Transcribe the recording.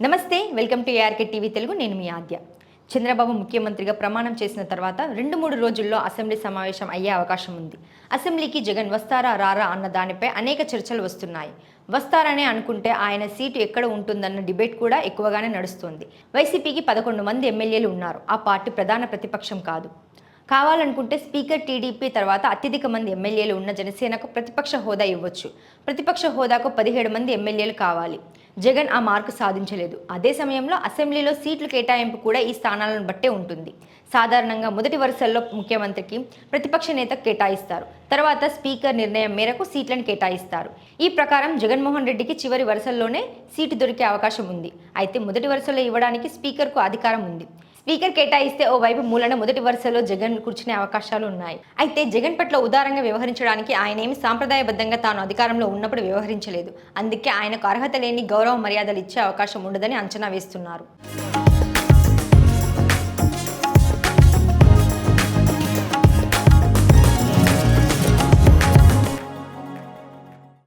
నమస్తే welcome to ARK TV Telugu నేను మీ ఆద్య. చంద్రబాబు ముఖ్యమంత్రిగా ప్రమాణం చేసిన తర్వాత రెండు మూడు రోజుల్లో అసెంబ్లీ సమావేశం అయ్యే అవకాశం ఉంది. అసెంబ్లీకి జగన్ వస్తారా రారా అన్న దానిపై అనేక చర్చలు వస్తున్నాయి. వస్తారనే అనుకుంటే ఆయన సీటు ఎక్కడ ఉంటుందన్న డిబేట్ కూడా ఎక్కువగానే నడుస్తోంది. వైసీపీకి పదకొండు మంది ఎమ్మెల్యేలు ఉన్నారు. ఆ పార్టీ ప్రధాన ప్రతిపక్షం కాదు. కావాలనుకుంటే స్పీకర్ టీడీపీ తర్వాత అత్యధిక మంది ఎమ్మెల్యేలు ఉన్న జనసేనకు ప్రతిపక్ష హోదా ఇవ్వచ్చు. ప్రతిపక్ష హోదాకు పదిహేడు మంది ఎమ్మెల్యేలు కావాలి. జగన్ ఆ మార్కు సాధించలేదు. అదే సమయంలో అసెంబ్లీలో సీట్లు కేటాయింపు కూడా ఈ స్థానాలను బట్టే ఉంటుంది. సాధారణంగా మొదటి వరుసల్లో ముఖ్యమంత్రికి ప్రతిపక్ష నేత కేటాయిస్తారు. తర్వాత స్పీకర్ నిర్ణయం మేరకు సీట్లను కేటాయిస్తారు. ఈ ప్రకారం జగన్మోహన్ రెడ్డికి చివరి వరుసల్లోనే సీటు దొరికే అవకాశం ఉంది. అయితే మొదటి వరుసలో ఇవ్వడానికి స్పీకర్కు అధికారం ఉంది. స్పీకర్ కేటాయిస్తే ఓ వైపు మూలన మొదటి వరుసలో జగన్ కూర్చునే అవకాశాలు ఉన్నాయి. అయితే జగన్ పట్ల ఉదారంగా వ్యవహరించడానికి ఆయన ఏమి సాంప్రదాయబద్ధంగా తాను అధికారంలో ఉన్నప్పుడు వ్యవహరించలేదు. అందుకే ఆయనకు అర్హత లేని గౌరవ మర్యాదలు ఇచ్చే అవకాశం ఉండదని అంచనా వేస్తున్నారు.